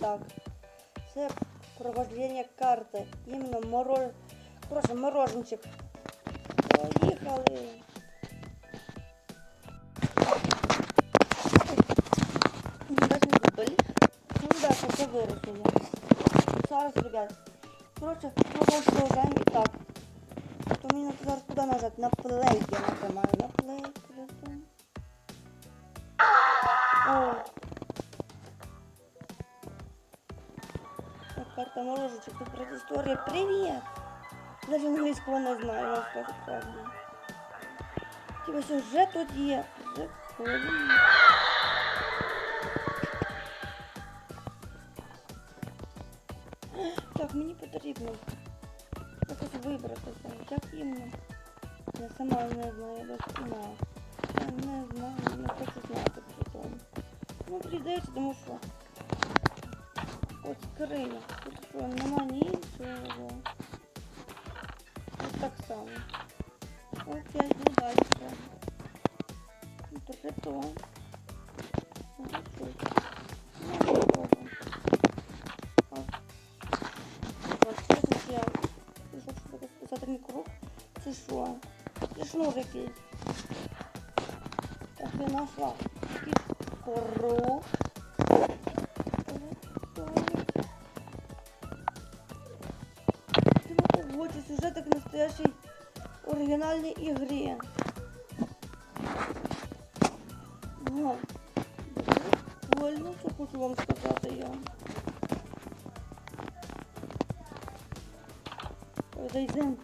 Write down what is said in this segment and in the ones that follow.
так. Це провождення карти. Іменно мороз... Короче, мороженчик. Поїхали. Удачно забыли. Ну да, это выросли. Зараз, ребят. Короче, мы продолжаем и так. То мне надо зараз куда нажать? На плей я нажимаю. На плей. потом. О. карта морожечек. Тут предыстория. Привет! Даже английского не знаю, вам скажу правду. Типа сюжет тут є. Заходимо. Так, мені потрібно якось вибратися. Як іменно? Я сама не знаю, я без ума. Я не знаю, не хочу знати про то. Ну, прийдеться, тому що скриня. Тут що, нема нічого. Ось так само. Далі. Ось? Це що, що таке списати круг? Це що? Це шнур якийсь. Так, я знайшла. Такий круг. Как настоящей оригинальной игре. Вот. Прикольно, що хочу вам сказати я. Подойдем.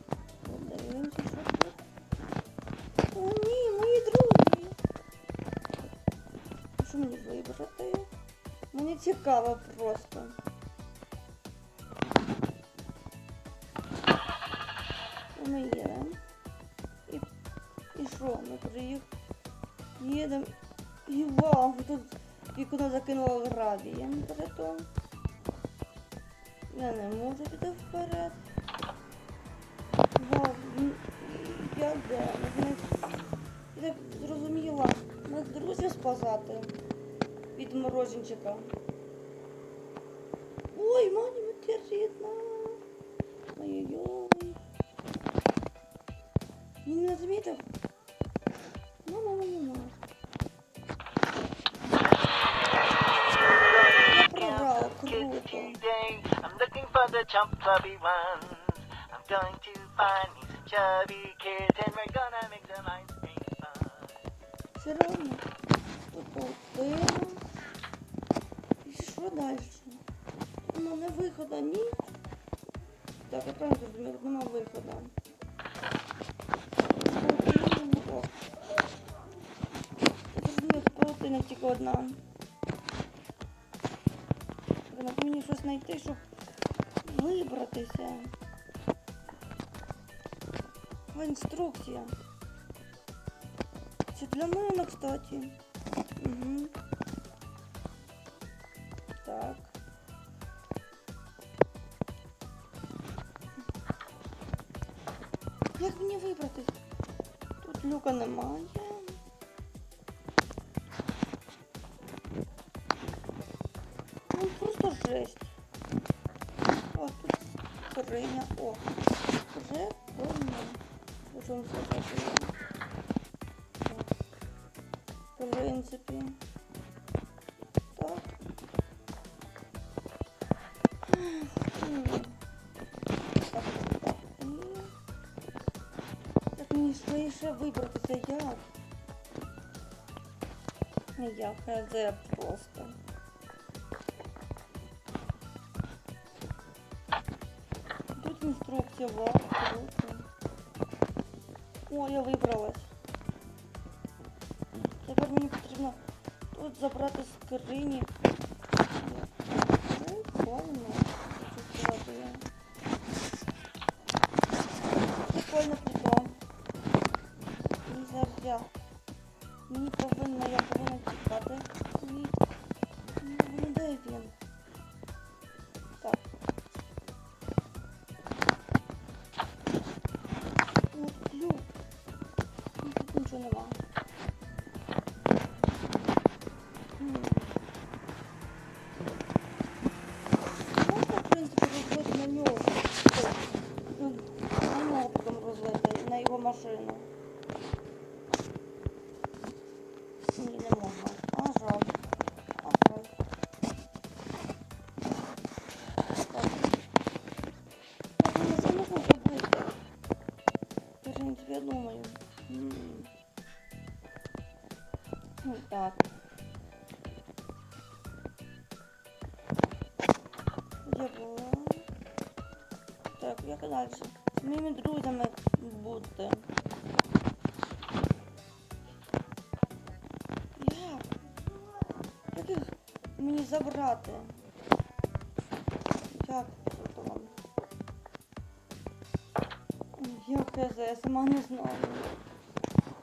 Подивимося, що тут. О, ні, мої друзі. Що мені вибрати? Мені цікаво просто. Ми їдемо. І, і що? Ми приїх... їдемо. І вау, тут вікно закинуло гравієм притом. Я не можу піти вперед. Вау, я де? Я зрозуміла, нас друзів спасати від мороженчика. Chump chubby ones. I'm going to find me some chubby kids, and we're gonna make some ice cream fun. Все равно. Покрутила. І що далі? Ну, не виходу, ні. Так, я правильно зрозуміла, тут нема виходу. Зрозуміла, паутина тільки одна. Треба мені щось знайти, щоб вибратися. О, інструкція. Це для мене, кстати. Угу. Так. Як мені вибратись? Тут люка немає. Скриня. О, вже повно. Що вам сказати? В принципі. Так. Так, так. Як мені швидше вибратися, як? Я хз просто. Тут інструкція, вау, круто. О, я вибралась. Тепер мені потрібно тут забрати скрині. Так. Я була. Так, як далі? З моїми друзями бути. Як? Як їх мені забрати? Як це вам? Я хз, я сама не знаю.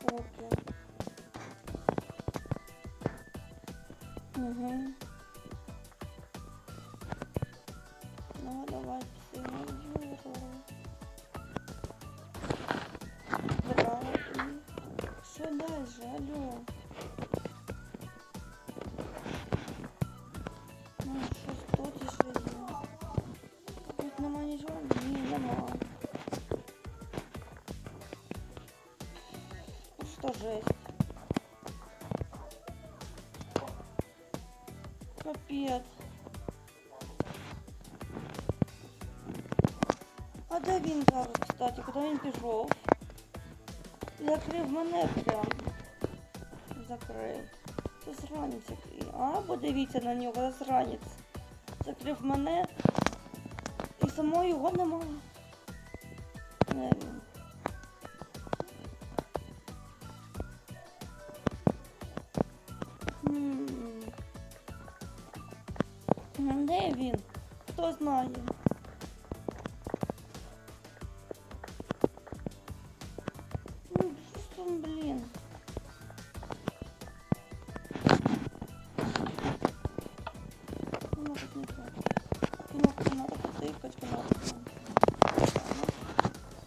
Окей. Угу. Ну, А де він зараз, кстати, куди він пішов? Закрив мене прям. Закрив. Це який. А, подивіться на нього, засранець. Закрив мене. І самого його немає. Не він.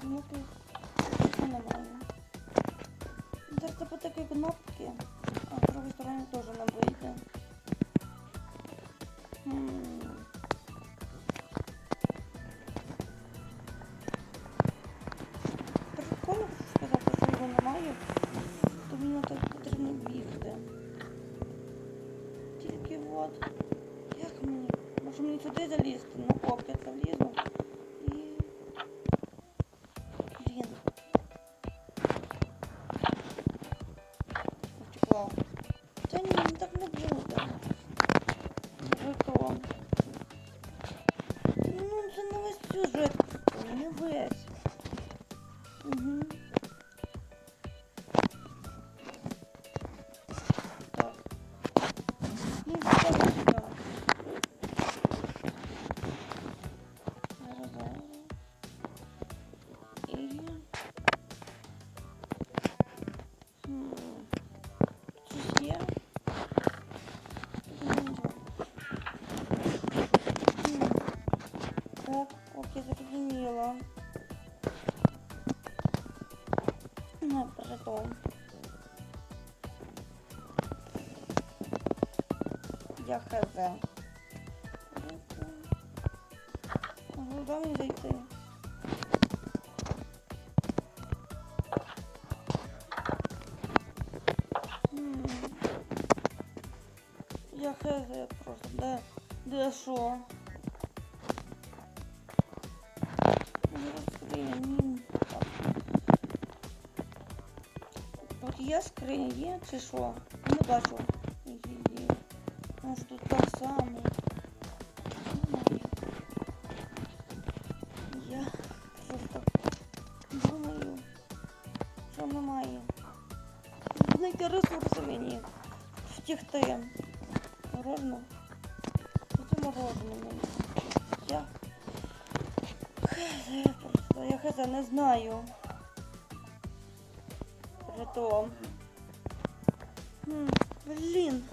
Кнопки немає. Зараз це потикаю кнопки, а з другої сторони теж не вийде. Прикольно сказати, що його немає, то мені так потрібно бігти. Тільки от. Як мені? Може мені сюди залізти? Я хз. Куда мені зайти? Я хз просто. Де? Де? Скриня. От є скриня, є чи? Не бачу. Її. Тут так само. Я просто думаю, що немає. Знайти ресурси мені. Втікти. Морожено. Це морожено мені. Я просто. Я хз не знаю. Хм, блін.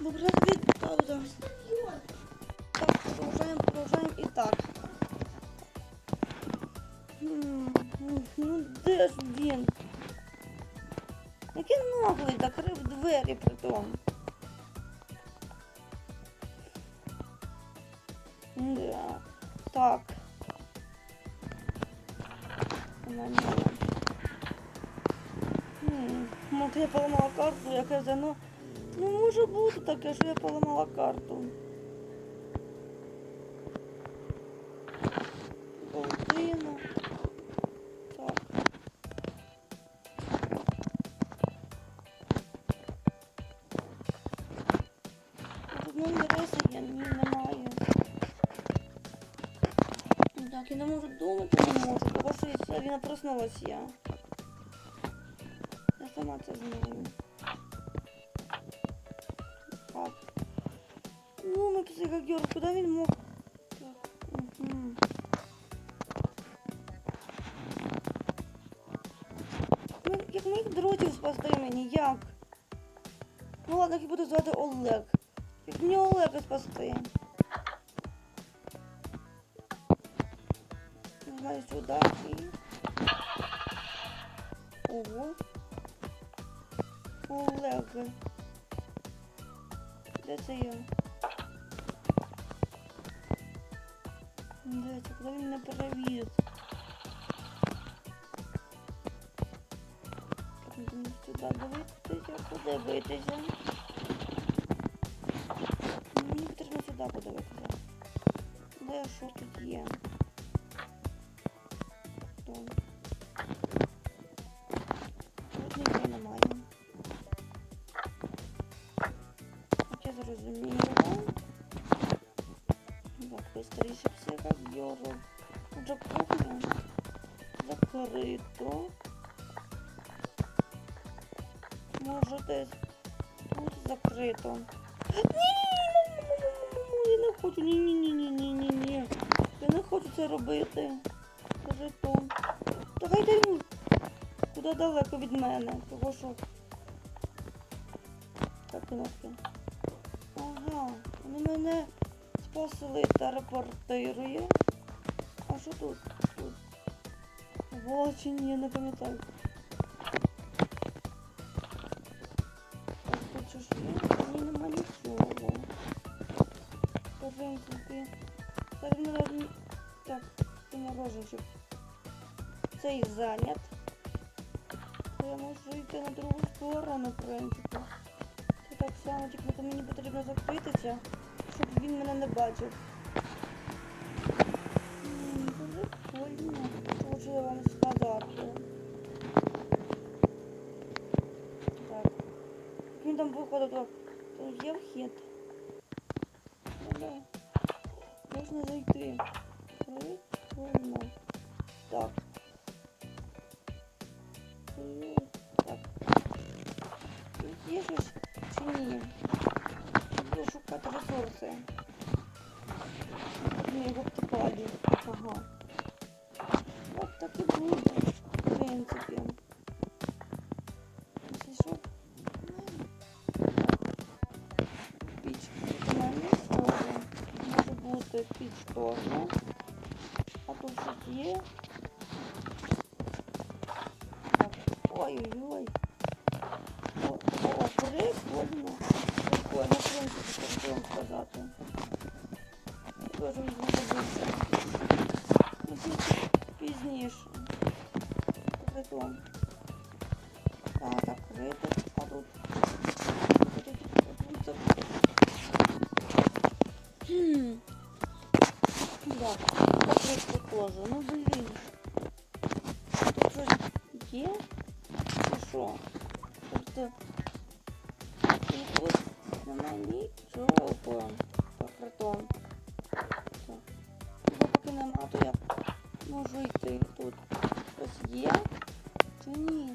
Добре, пауза. Так, продовжаємо, продовжаємо і так. Ну де ж він? Який наглий закрив двері при тому. Да. Так. я поламала карту, я кажу, ну, ну може бути таке, що я поламала карту. Болтина. Так. Тут ну, інтересу я ні, немає. Так, я не можу думати, не можу, тому що я проснулася я. Сама це знаю. Так. Ну, ми психогер, куди він мог? Так. Ну, як моїх дротів спасти мені, як? Ну ладно, я буду звати Олег. Як мені Олега спасти? Не знаю, сюди і... Ого. Олег. Де це я? Де це? Куди він не перевіз? Ну, Сюди дивитися, подивитися. Мені потрібно сюди подивитися. Де що тут є? Быстріше все як йору. Отже, кухня закрито. Може десь тут закрито. Ні, я не хочу. Ні, ні, ні, ні, ні, ні, ні. Я не хочу це робити. Скажи то. Та дай ну, куди далеко від мене. Того що. Так, кнопки. Ага, вони мене спасли телепортирує. А що тут? Тут. Ні, я не пам'ятаю. Тут що є? Ні, нема нічого. Так, мене... Так, ти мороженчик. Цей зайнят. То я можу йти на другу сторону, в принципі. Це так само, тільки мені потрібно закритися, він мене не бачив. Дуже прикольно. Хочу вам сказати. Так. Він там виходить, тут є вхід. Давай. Можна зайти. Ми його втопали. Ага. От так і буде, в принципі. Так, закрито тоже. Ну, блін. Тут щось є? Чи що? Тобто, тут немає нічого. Закрито. Так. Його поки нема, то я можу йти тут. Щось є? Чи ні?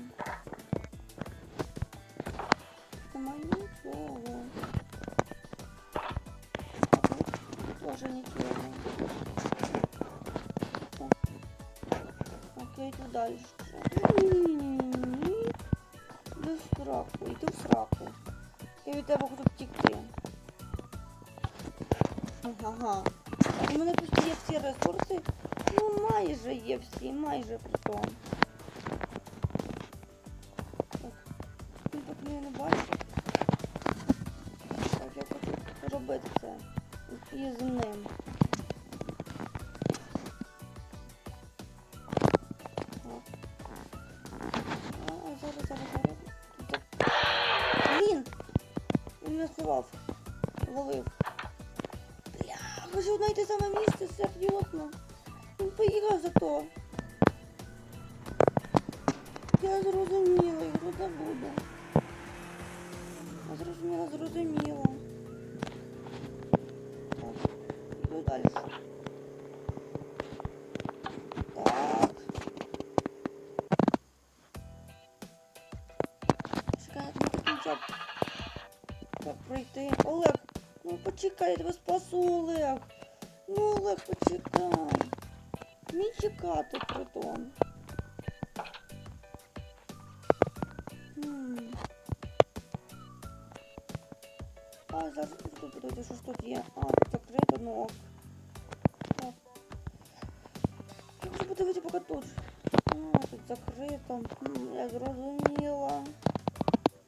Далі. Ні-ні-ні. Сраку, йди в сраку. Я від тебе хочу втікти. Ага. У мене тут є всі ресурси. Ну, майже є всі, майже при тому. все. Я зрозуміла, його забуду. Зрозуміла, зрозуміла. Так, йду далі. Так. Чекай, до кінця. Так, пройти. Олег, ну почекай, я тебе спасу, Олег. Ну, Олег, почекай. Мій чекати притом. Хм. А, зараз тут подивіться, що ж тут є. А, тут закрито, ну ок. Так. Я хочу подивитися поки тут. А, тут закрито. Хм, я зрозуміла.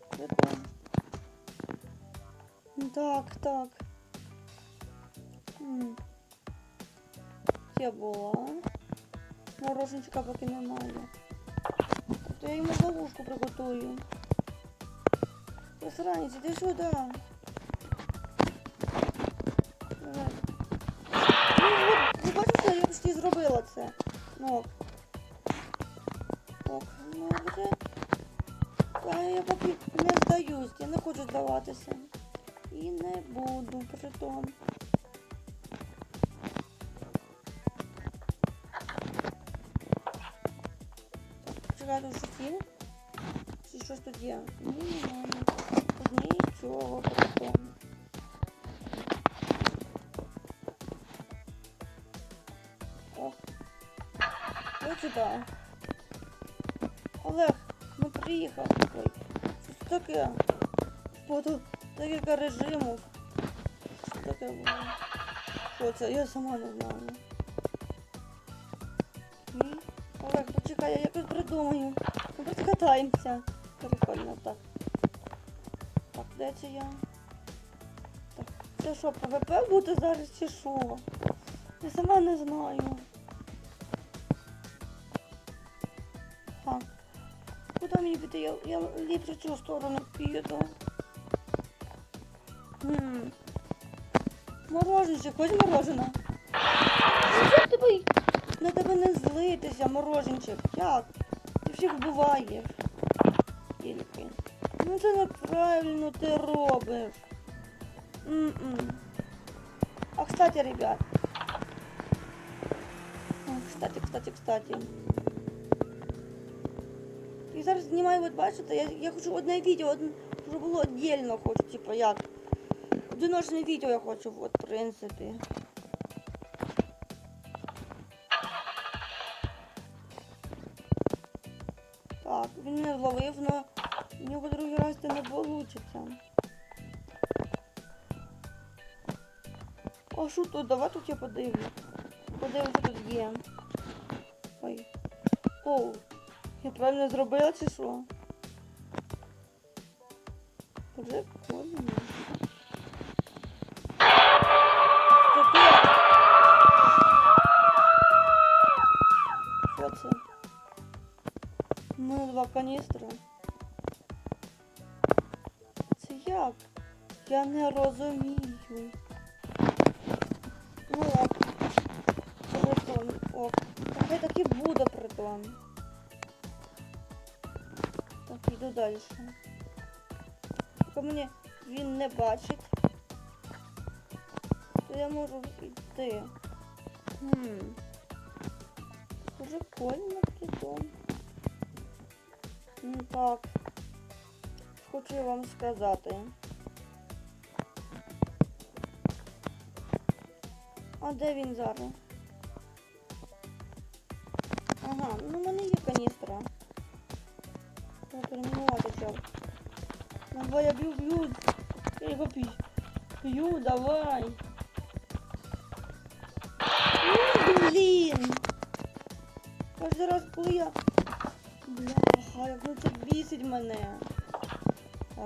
Притом. Так, так. Хм. Я була. Мороженчика поки немає. Тобто я йому ловушку приготую. Посранець, іди сюди. Ну, ви бачите, я почти зробила це. Ну, ок. Ну вже. А я поки не здаюсь, я не хочу здаватися. І не буду притом. Чекай, щось є? Чи щось тут є? Ні, немає. Нічого притом. О. Ось сюди. Олег, приїхав. Ой, що таке? Бо тут декілька режимів. Що таке було? Що це? Я сама не знаю. Почекай, я якось придумаю. Ми просто катаємося. Прикольно так. Так, де це я? Так, це що, ПВП буде зараз чи що? Я сама не знаю. Куди мені піти? Я, я ліпше цю сторону піду. Хм. Мороженчик, хоч морожене. На тебе не злитися, мороженчик. Як? Ти всіх вбиваєш. Тільки. Ну це неправильно ти робиш. М-м. А кстати, ребят. Кстати, кстати, кстати. І зараз знімаю, от бачите, я, я хочу одне відео, одне, щоб було віддільно хочу, типу як. Одиночне відео я хочу, от, в принципі. А що тут? Давай тут я подивлюсь. Подивлюсь, що тут є. Ой. Оу. Я правильно зробила чи що? Прикольно. Що це? Ну, два каністри. Це як? Я не розумію. Далі. Поки мене він не бачить, то я можу йти. Хм. Прикольно притом. Ну так. Хочу вам сказати. А де він зараз? Давай я б'ю, б'ю. Я його п'ю. П'ю, давай. Ну, блін. Кожен раз, коли я... Бляха, як ну це бісить мене.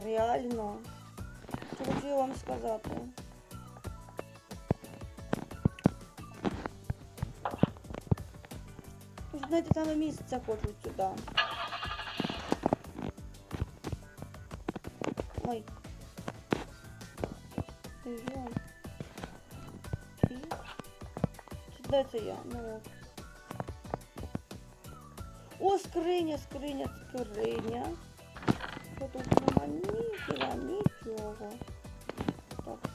Реально. Що я вам сказати. Знаєте, саме місце хочу сюди. Ой. Чи? Чи де це я? Ну. О, скриня, скриня, скриня. Що тут нема ніхіра, нічого. Так.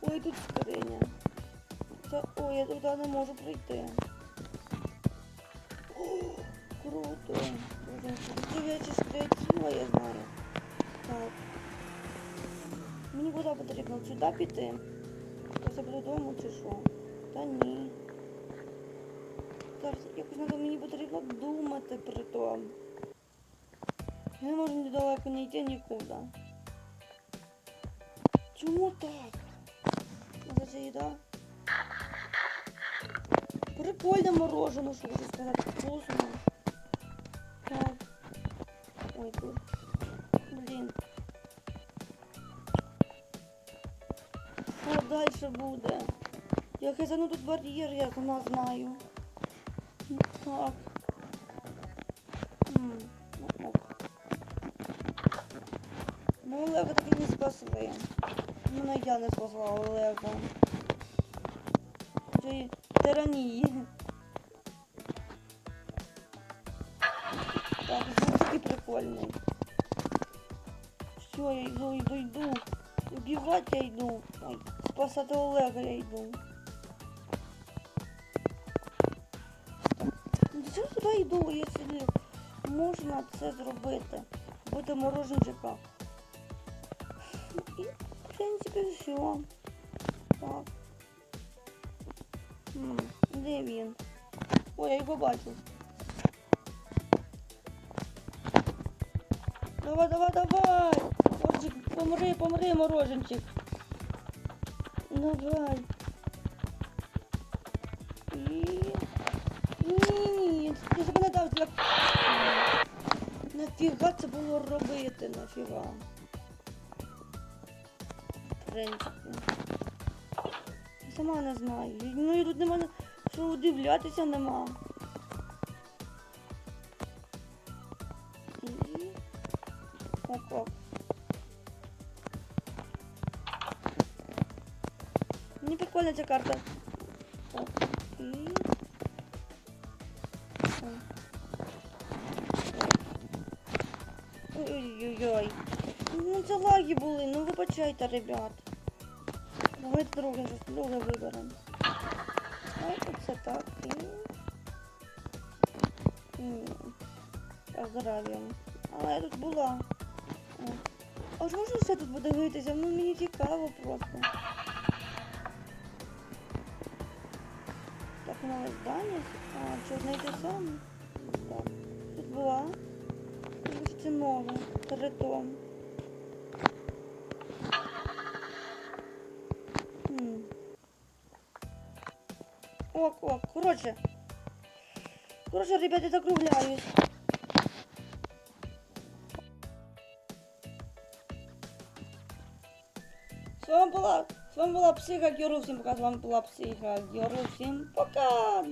Ой, тут скриня. Це, ой, я туди не можу прийти. О, круто. Чи скреатива, я знаю. Потрібно? Сюди піти? Я буду додому чи що? Та ні. Зараз якось надо мені потрібно думати при тому. Я не можу ні далеко не йти нікуди. Чому так? Може їда? Прикольне мороженое, що хочу сказати. Вкусно. Так. Ой. Блін. Далі буде? Я хизану тут бар'єр, я сама знаю. Ну, Так. Ну. Ну, Олега так і не спасли. Мене я не спасла Олега. Цієї тиранії. Так, звук такий прикольний. Все, я йду, йду, йду. Убивати я йду. Ой, спасати Олега я йду. Так, ну Зачем сюди йду, якщо можна це зробити? Бути мороженчика. І, в принципі, все. Так. Де він? Ой, я його бачу. Давай, давай, давай! Моржик, помри, помри, мороженчик. Давай. І... Ні, ти дав для... Нафіга це було робити, нафіга. В принципі. Сама не знаю. Ну і тут нема що удивлятися нема. Прикольна ця карта. Ой-ой-ой. Ну це лаги були, ну вибачайте, ребят. Давайте друге, друге виберемо. Ось це так. І... М, Поздравляємо. А я тут була. А ж можна все тут подивитися? Ну мені цікаво просто. Здання. А, что знайти сам. Так. Тут була. Нове. Тритом. Ок, ок. Коротше. Коротше, ребята, закругляюсь. Была Психа всем пока, с вами была Психа всем пока!